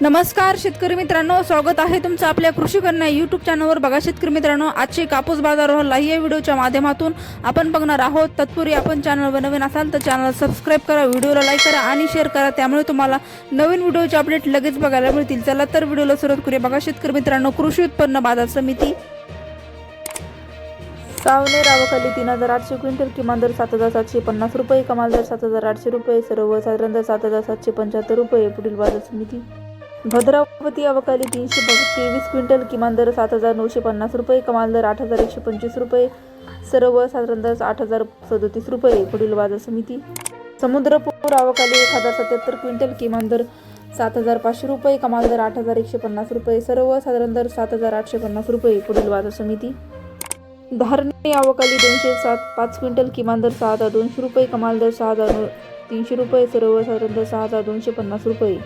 नमस्कार शेतकरी मित्रांनो. स्वागत आहे तुमचं आपल्या कृषी कन्या यूट्यूब चॅनलवर बघा शेतकरी मित्रांनो आजचे कापूस बाजार लाईव्ह या व्हिडिओच्या माध्यमातून आपण बघणार आहोत. तत्पूर्वी आपण चॅनलवर नवीन असाल तर चॅनल सबस्क्राईब करा व्हिडिओला लाईक करा आणि शेअर करा. त्यामुळे तुम्हाला नवीन व्हिडिओचे अपडेट लगेच बघायला मिळतील. चला तर व्हिडिओला सुरुवात करूया. बघा शेतकरी मित्रांनो कृषी उत्पन्न बाजार समिती. सावने रावखाली तीन हजार आठशे क्विंटल किमान दर सात हजार सातशे पन्नास रुपये कमाल दर सात हजार आठशे रुपये सर्वसाधारण दर सात हजार सातशे पंच्याहत्तर रुपये पुढील बाजार समिती. भद्रावती अवकाली तीनशे तेवीस क्विंटल किमान दर सात हजार नऊशे पन्नास रुपये कमाल दर आठ हजार एकशे पंचवीस रुपये सर्व साधारण दर आठ हजार सदोतीस रुपये पुढील बाजार समिती. समुद्रपूर अवकाली एक हजार सत्याहत्तर क्विंटल किमान दर सात हजार पाचशे रुपये कमाल दर आठ हजार एकशे पन्नास रुपये सर्व साधारण दर सात हजार आठशे पन्नास रुपये पुढील बाजार समिती. धारणी अवकाली दोनशे सात पाच क्विंटल किमान दर सहा हजार दोनशे रुपये कमाल दर सहा हजार तीनशे रुपये सर्व साधारण दर सहा हजार दोनशे पन्नास रुपये.